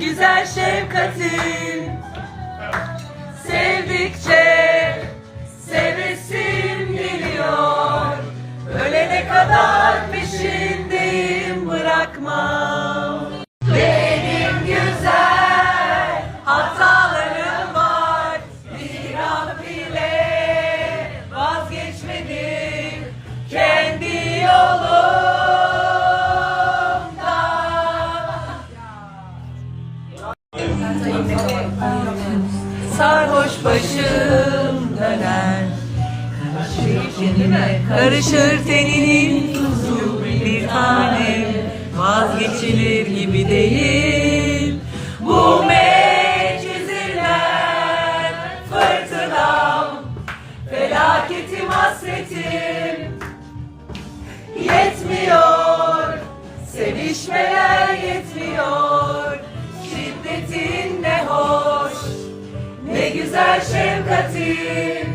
güzel şefkatin. Sevdikçe sevesim geliyor. Ölene kadar peşindeyim bırakmam Sarhoş başım döner. Karışır teninin tuzu bir tane. Vazgeçilir gibi değil. Bu mecizirler Fırtınam Felaketim hasretim зашивка цих.